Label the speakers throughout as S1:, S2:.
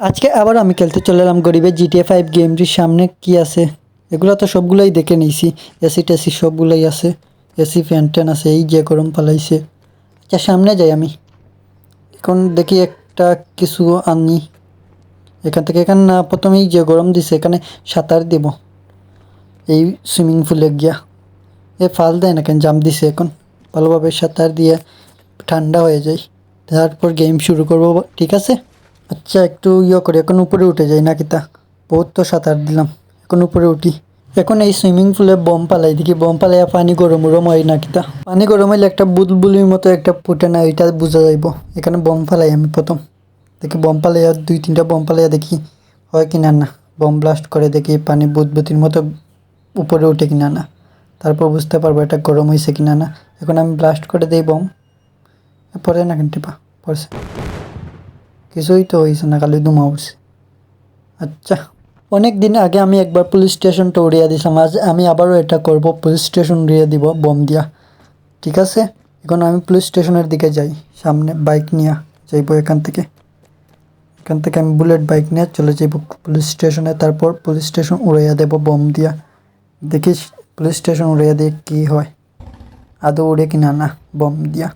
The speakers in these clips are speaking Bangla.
S1: আজকে আবার আমি খেলতে চলে এলাম গরিবের জিটিএ ফাইভ গেমটির সামনে কি আছে? এগুলো তো সবগুলোই দেখে নিয়েছি। এসি টেসি সবগুলোই আছে। এসি ফ্যান ট্যান আছে, এই যে গরম পালাইছে। আচ্ছা সামনে যাই আমি। এখন দেখি একটা কিছু আনি এখান থেকে এখানে না, প্রথমেই যে গরম দিছে, এখানে সাঁতার দেব। এই সুইমিং পুলে গিয়া। এ ফাল দেয় না কেন, জাম দিছে এখন। ভালোভাবে সাঁতার দিয়ে ঠান্ডা হয়ে যায় তারপর গেম শুরু করব, ঠিক আছে? আচ্ছা একটু ইয়ে করি, এখন উপরে উঠে যাই নাকি তা? বহুত তো সাঁতার দিলাম, এখন উপরে উঠি। এখন এই সুইমিং পুলে বম পালাই, দেখি বম পালাইয়া পানি গরম গরম হয় নাকি তা? পানি গরম হইলে একটা বুলবুলির মতো একটা ফুটে না এটা বোঝা যাইব। এখানে বম ফালাই আমি প্রথম। দেখি বম পালাইয়া, দুই তিনটা বম পালাইয়া দেখি হয় কিনা না। বম ব্লাস্ট করে দেখি পানি বুদবুতির মতো উপরে উঠে কিনা না। তারপর বুঝতে পারব এটা গরম হয়েছে কিনা না। এখন আমি ব্লাস্ট করে দিই বম। পরে না কেন টিপা, পড়ছে। কিছুই তো হয়েছে না, খালি ধুমা উঠছে। আচ্ছা অনেক দিন আগে আমি একবার পুলিশ স্টেশনটা উড়িয়ে দিয়েছিলাম আজ আমি আবারও এটা করব পুলিশ স্টেশন উড়িয়ে দিব বম দিয়া। ঠিক আছে? এখন আমি পুলিশ স্টেশনের দিকে যাই, সামনে বাইক নিয়ে যাইবো এখান থেকে। এখান থেকে আমি বুলেট বাইক নিয়ে চলে যাইব পুলিশ স্টেশনে তারপর পুলিশ স্টেশন উড়াইয়া দেব বম দিয়া। দেখি পুলিশ স্টেশন উড়াইয়া দিয়ে কী হয়। আদৌ উড়ে কিনা না বম দিয়া।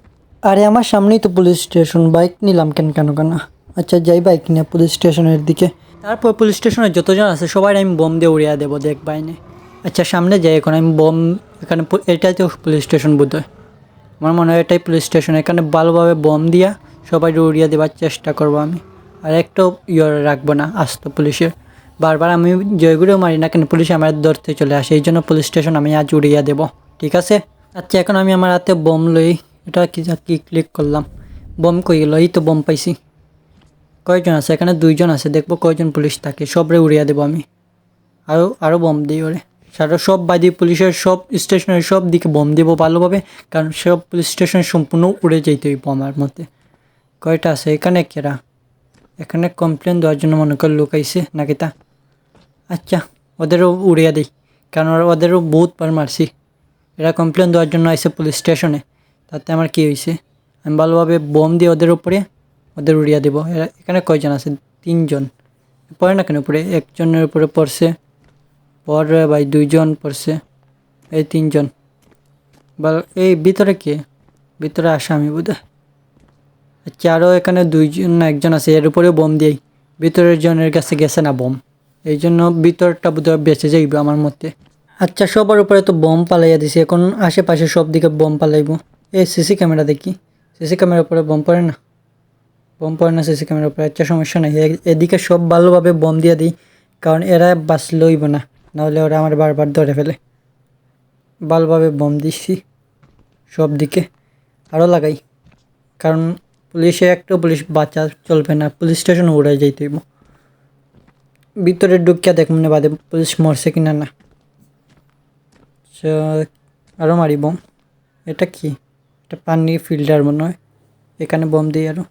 S1: আরে, আমার সামনেই তো পুলিশ স্টেশন বাইক নিলাম কেন কেন কেন? আচ্ছা যাই বাইক নিয়ে পুলিশ স্টেশনের দিকে। তারপর পুলিশ স্টেশনে যতজন আছে, সবাই আমি বম দিয়ে উড়িয়ে দেবো, দেখ বাইনে আচ্ছা সামনে যাই, এখন আমি বম এখানে এটাই তো পুলিশ স্টেশন বোধ হয় আমার মনে হয় এটাই পুলিশ স্টেশন এখানে ভালোভাবে বম দিয়া সবাই উড়িয়ে দেওয়ার চেষ্টা করব আমি। আর একটাও ইয়ে রাখব না, আসতো পুলিশের বারবার আমি জয়গুড়েও মারি না কেন পুলিশ আমার ধরতে চলে আসে এই জন্য পুলিশ স্টেশন আমি আজ উড়িয়ে দেবো। ঠিক আছে? আচ্ছা এখন আমি আমার হাতে বম লই, এটা কি কি ক্লিক করলাম? বম কই গেল? এই তো বম পাইছি। কয়জন আছে? এখানে দুইজন আছে, দেখব কয়জন পুলিশ থাকে। সবরে উড়িয়ে দেবো আমি। আরও আরও বম দিই ওরে। সারা সব বাদি পুলিশের সব স্টেশনের সব দিকে বম দিব ভালোভাবে, কারণ সব পুলিশ স্টেশন সম্পূর্ণ উড়ে যেতে হইব আমার মতে। কয়টা আছে? এখানে কেরা? এখানে কমপ্লেন দেওয়ার জন্য মনে কর লোক আইছে, নাকি তা? আচ্ছা ওদেরও উড়িয়ে দিই, কারণ ওদেরও বহুতবার মারছি। এরা কমপ্লেন দেওয়ার জন্য আইসে পুলিশ স্টেশনে, তাতে আমার কি হয়েছে আমি ভালোভাবে বম দিয়ে ওদের উপরে। ওদের উড়িয়ে দেবো। এখানে কয়জন আছে? তিনজন। পড়ে না কেন? উপরে একজনের উপরে পড়ছে। পরে ভাই দুইজন পড়ছে। এই তিনজন। বল, এই ভিতরে কে? ভিতরে আসামি বোধ আচ্ছা আরও এখানে দুইজন না একজন আছে। এর উপরেও বোম দিয়েই। ভিতরের জনের কাছে গেছে না বোম। এই জন্য ভিতরটা বোধহয় বেঁচে যাইবে আমার মতে। আচ্ছা সবার উপরে তো বোম পালাইয়া দিছি। এখন আশেপাশে সব দিকে বোম পালাইব। এই সিসি ক্যামেরা দেখি। সিসি ক্যামেরার উপরে বোম পড়ে না? বোম পড়ে না সিসি ক্যামেরার উপরে আচ্ছা সমস্যা নাই। এদিকে সব ভালোভাবে বম দিয়ে দিই কারণ এরা বাস লইব না নাহলে ওরা আমার বারবার ধরে ফেলে। ভালোভাবে বম দিচ্ছি সব দিকে। আরও লাগাই কারণ পুলিশে একটা পুলিশ বাঁচা চলবে না পুলিশ স্টেশন উড়ে যাইতে ভিতরে ঢুকিয়া দেখ মনে বাদে পুলিশ মরছে কিনা না। আচ্ছা, আরও মারি বোম এটা কি? এটা পানি ফিল্টার মনে হয়। এখানে বোম দিই আরও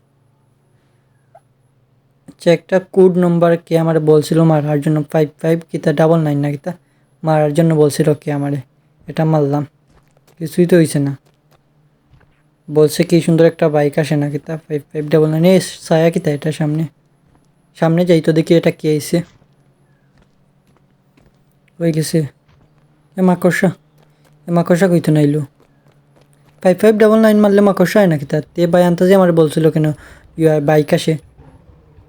S1: আচ্ছা একটা কোড নম্বর কে আমার বলছিল মারার জন্য ফাইভ ফাইভ কিতা ডাবল নাইন না কিতা? মারার জন্য বলছিল কে আমারে? এটা মারলাম কিছুই তো হয়েছে না। বলছে কি সুন্দর একটা বাইক আসে না কিতা? ফাইভ ফাইভ ডাবল নাইন এ ছায়া কিতা এটা সামনে? সামনে যাই তো দেখি এটা কে আইছে। হয়ে গেছে। এ মাকড়সা। এ মাকড়সা কইতো নাইলো ফাইভ ফাইভ ডাবল নাইন মারলে মাকড়সা হয় না কিতা? তে বাই আনতে যে আমার বলছিল কেন? ইয়া বাইক আসে।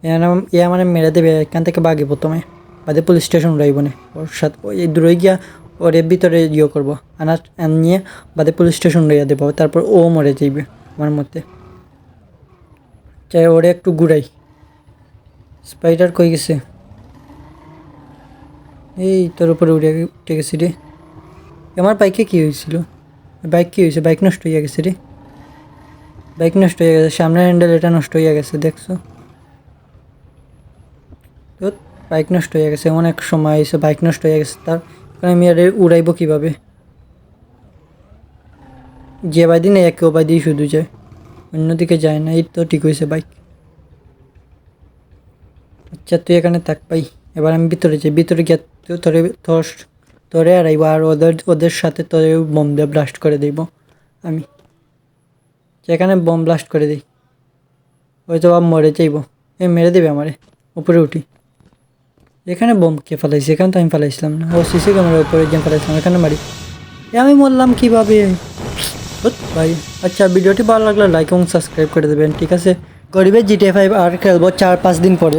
S1: এ আমার মেরে দেবে, এখান থেকে বাগে প্রথমে। বাদে পুলিশ স্টেশন উড়াইব না ওর সাথে, ওই দূরে গিয়া ওর ভিতরে ইয়ে করব আনা নিয়ে বাদে পুলিশ স্টেশন উড়াইয়া দেবো, তারপর ও মরে যাইবে আমার মতে। চাই ওরে একটু ঘুরাই। স্পাইডার কই গেছে? এই তোর উপরে উড়ে উঠে গেছি রে। আমার বাইকে কী হয়েছিল? বাইক কী হয়েছে? বাইক নষ্ট হয়ে গেছে রে। বাইক নষ্ট হয়ে গেছে, সামনের হ্যান্ডেল এটা নষ্ট হয়ে গেছে, দেখছ? বাইক নষ্ট হয়ে গেছে, অনেক সময় এসে বাইক নষ্ট হয়ে গেছে, তার কারণ আমি আর উড়াইবো কীভাবে? যে বাদি নেই একে বাদি শুধু যায়, অন্যদিকে যায় না, এই তো ঠিক হয়েছে বাইক। আচ্ছা তুই এখানে থাক পাই এবার আমি ভিতরে যাই, ভিতরে গিয়ে তোরে তোর তোরে আর আর ওদের ওদের সাথে তোরে বোম দিয়ে ব্লাস্ট করে দিব, আমি। যেখানে বোম ব্লাস্ট করে দিই হয়তো আবার মরে যাইব। এ মেরে দেবে আমারে, উপরে উঠি। এখানে বোম কে ফেলাইছে? এখানে তো আমি ফেলাইছিলাম না। ও সিসি ক্যামেরার উপরে গেম ফেলাইছিলাম, এখানে মারি। এ, আমি মরলাম কীভাবে? ভাই। আচ্ছা ভিডিওটি ভালো লাগলে লাইক এবং সাবস্ক্রাইব করে দেবেন, ঠিক আছে? গরিবের জিটিএ ফাইভ আর খেলব চার পাঁচ দিন পরে।